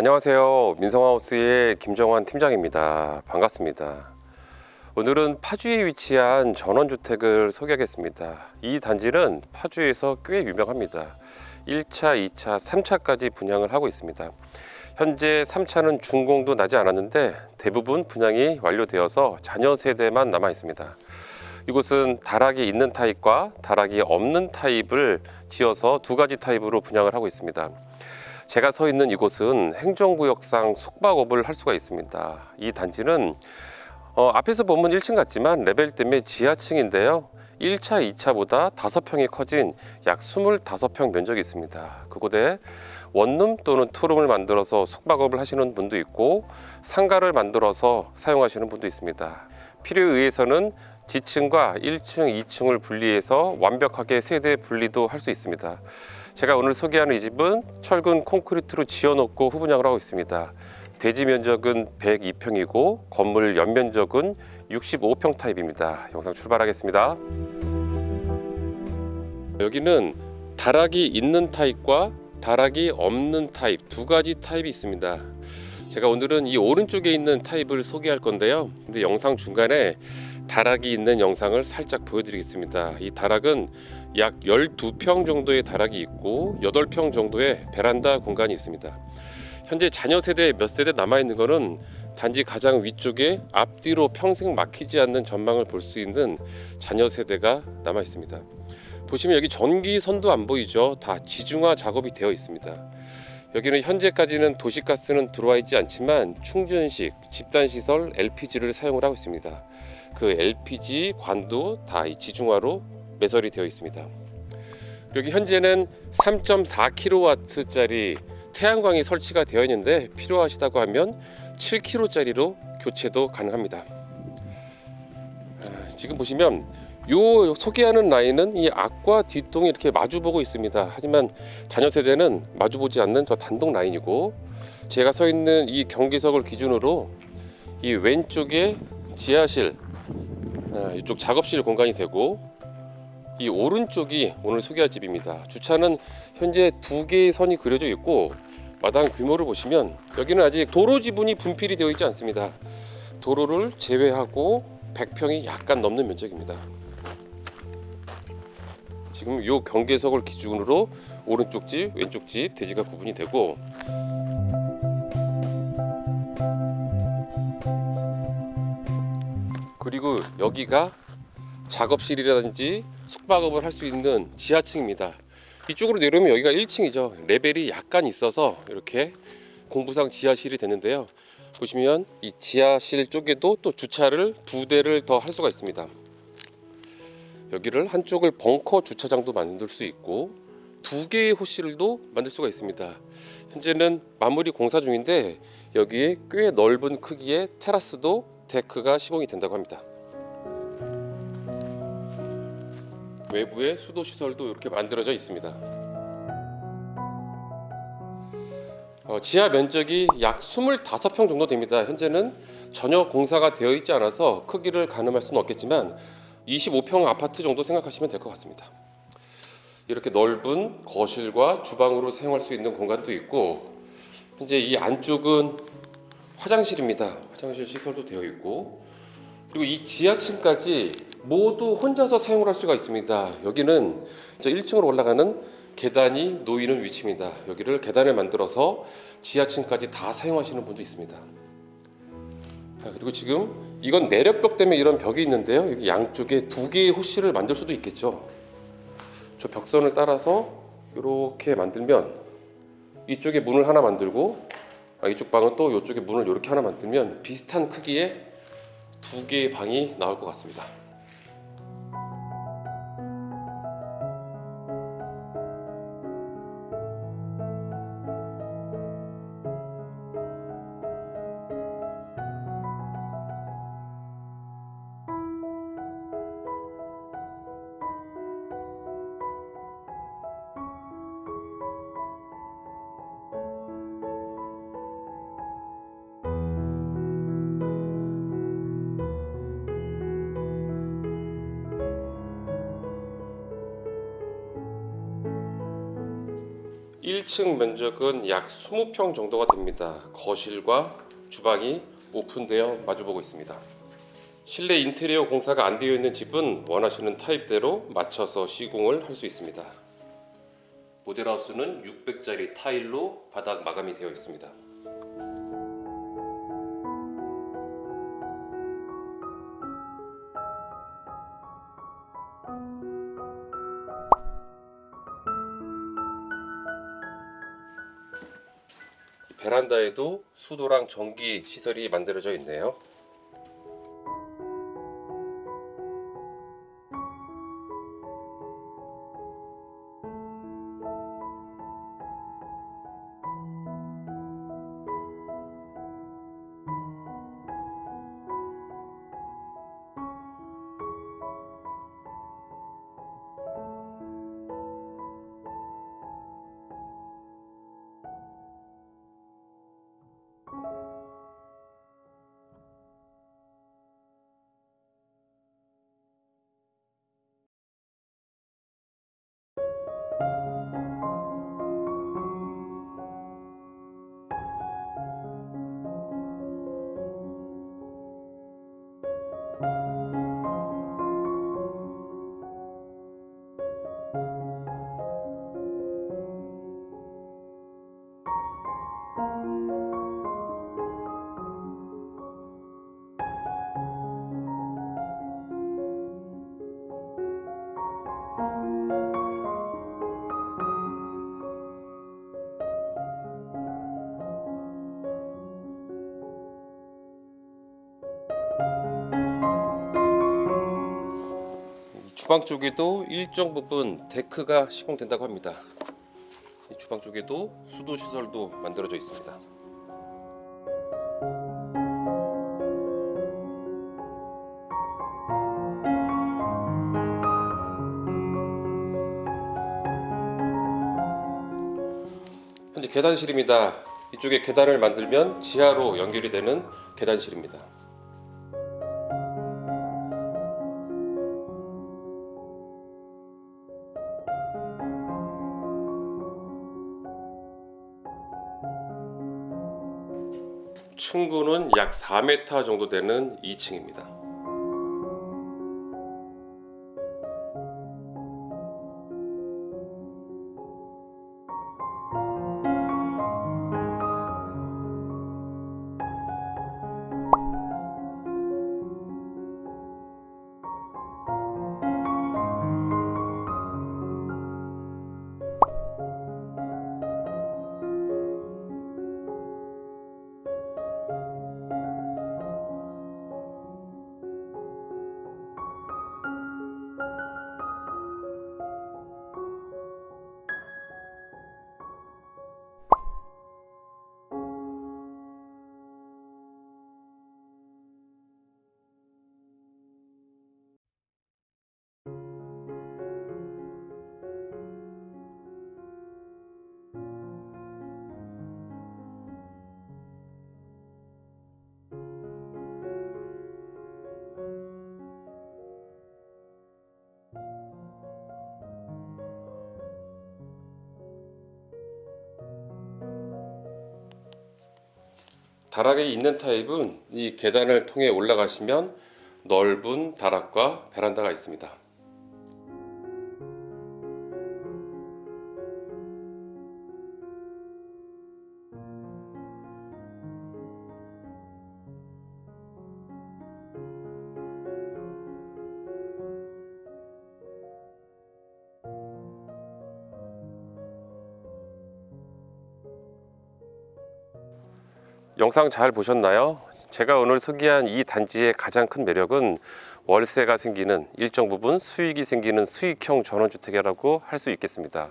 안녕하세요. 민성하우스의 김정환 팀장입니다. 반갑습니다. 오늘은 파주에 위치한 전원주택을 소개하겠습니다. 이 단지는 파주에서 꽤 유명합니다. 1차, 2차, 3차까지 분양을 하고 있습니다. 현재 3차는 준공도 나지 않았는데 대부분 분양이 완료되어서 자녀 세대만 남아 있습니다. 이곳은 다락이 있는 타입과 다락이 없는 타입을 지어서 두 가지 타입으로 분양을 하고 있습니다. 제가 서 있는 이곳은 행정구역상 숙박업을 할 수가 있습니다. 이 단지는 어, 앞에서 보면 1층 같지만 레벨 때문에 지하층인데요. 1차, 2차보다 5평이 커진 약 25평 면적이 있습니다. 그곳에 원룸 또는 투룸을 만들어서 숙박업을 하시는 분도 있고 상가를 만들어서 사용하시는 분도 있습니다. 필요에 의해서는 지층과 1층, 2층을 분리해서 완벽하게 세대 분리도 할 수 있습니다. 제가 오늘 소개하는 이 집은 철근 콘크리트로 지어놓고 후분양을 하고 있습니다. 대지 면적은 102평이고 건물 연면적은 65평 타입입니다. 영상 출발하겠습니다. 여기는 다락이 있는 타입과 다락이 없는 타입 두 가지 타입이 있습니다. 제가 오늘은 이 오른쪽에 있는 타입을 소개할 건데요. 근데 영상 중간에 다락이 있는 영상을 살짝 보여드리겠습니다. 이 다락은 약 12평 정도의 다락이 있고 8평 정도의 베란다 공간이 있습니다. 현재 자녀 세대 몇 세대 남아 있는 거는 단지 가장 위쪽에 앞뒤로 평생 막히지 않는 전망을 볼 수 있는 자녀 세대가 남아 있습니다. 보시면 여기 전기선도 안 보이죠? 다 지중화 작업이 되어 있습니다. 여기는 현재까지는 도시가스는 들어와 있지 않지만 충전식, 집단시설 LPG를 사용을 하고 있습니다. 그 LPG 관도 다 이 지중화로 매설이 되어 있습니다. 여기 현재는 3.4kW짜리 태양광이 설치가 되어 있는데 필요하시다고 하면 7kW짜리로 교체도 가능합니다. 아, 지금 보시면 요 소개하는 라인은 이 앞과 뒷동이 이렇게 마주보고 있습니다. 하지만 자녀 세대는 마주보지 않는 저 단독 라인이고 제가 서 있는 이 경계석을 기준으로 이 왼쪽에 지하실 아, 이쪽 작업실 공간이 되고 이 오른쪽이 오늘 소개할 집입니다. 주차는 현재 두 개의 선이 그려져 있고 마당 규모를 보시면 여기는 아직 도로 지분이 분필이 되어 있지 않습니다. 도로를 제외하고 100평이 약간 넘는 면적입니다. 지금 이 경계석을 기준으로 오른쪽 집, 왼쪽 집 대지가 구분이 되고 그리고 여기가 작업실이라든지 숙박업을 할 수 있는 지하층입니다. 이쪽으로 내려오면 여기가 1층이죠. 레벨이 약간 있어서 이렇게 공부상 지하실이 되는데요. 보시면 이 지하실 쪽에도 또 주차를 두 대를 더 할 수가 있습니다. 여기를 한쪽을 벙커 주차장도 만들 수 있고 두 개의 호실도 만들 수가 있습니다. 현재는 마무리 공사 중인데 여기에 꽤 넓은 크기의 테라스도 데크가 시공이 된다고 합니다. 외부에 수도 시설도 이렇게 만들어져 있습니다. 어, 지하 면적이 약 25평 정도 됩니다. 현재는 전혀 공사가 되어 있지 않아서 크기를 가늠할 수는 없겠지만 25평 아파트 정도 생각하시면 될 것 같습니다. 이렇게 넓은 거실과 주방으로 사용할 수 있는 공간도 있고 현재 이 안쪽은 화장실입니다. 화장실 시설도 되어 있고 그리고 이 지하층까지 모두 혼자서 사용을 할 수가 있습니다. 여기는 저 1층으로 올라가는 계단이 놓이는 위치입니다. 여기를 계단을 만들어서 지하층까지 다 사용하시는 분도 있습니다. 자, 그리고 지금 이건 내력벽 때문에 이런 벽이 있는데요. 여기 양쪽에 두 개의 호실을 만들 수도 있겠죠. 저 벽선을 따라서 이렇게 만들면 이쪽에 문을 하나 만들고 아, 이쪽 방은 또 이쪽에 문을 이렇게 하나 만들면 비슷한 크기의 두 개의 방이 나올 것 같습니다. 1층 면적은 약 20평 정도가 됩니다. 거실과 주방이 오픈되어 마주보고 있습니다. 실내 인테리어 공사가 안 되어 있는 집은 원하시는 타입대로 맞춰서 시공을 할 수 있습니다. 모델하우스는 600짜리 타일로 바닥 마감이 되어 있습니다. 베란다에도 수도랑 전기 시설이 만들어져 있네요. 주방 쪽에도 일정 부분 데크가 시공된다고 합니다. 이 주방 쪽에도 수도 시설도 만들어져 있습니다. 현재 계단실입니다. 이쪽에 계단을 만들면 지하로 연결이 되는 계단실입니다. 층고는 약 4m 정도 되는 2층입니다. 다락에 있는 타입은 이 계단을 통해 올라가시면 넓은 다락과 베란다가 있습니다. 영상 잘 보셨나요? 제가 오늘 소개한 이 단지의 가장 큰 매력은 월세가 생기는 일정 부분 수익이 생기는 수익형 전원주택이라고 할 수 있겠습니다.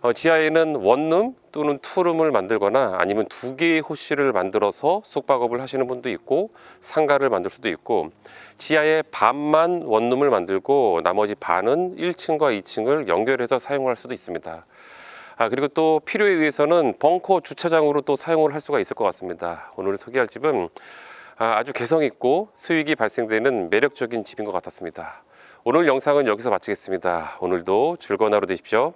어, 지하에는 원룸 또는 투룸을 만들거나 아니면 두 개의 호실을 만들어서 숙박업을 하시는 분도 있고 상가를 만들 수도 있고 지하에 반만 원룸을 만들고 나머지 반은 1층과 2층을 연결해서 사용할 수도 있습니다. 아 그리고 또 필요에 의해서는 벙커 주차장으로 또 사용을 할 수가 있을 것 같습니다. 오늘 소개할 집은 아, 아주 개성 있고 수익이 발생되는 매력적인 집인 것 같았습니다. 오늘 영상은 여기서 마치겠습니다. 오늘도 즐거운 하루 되십시오.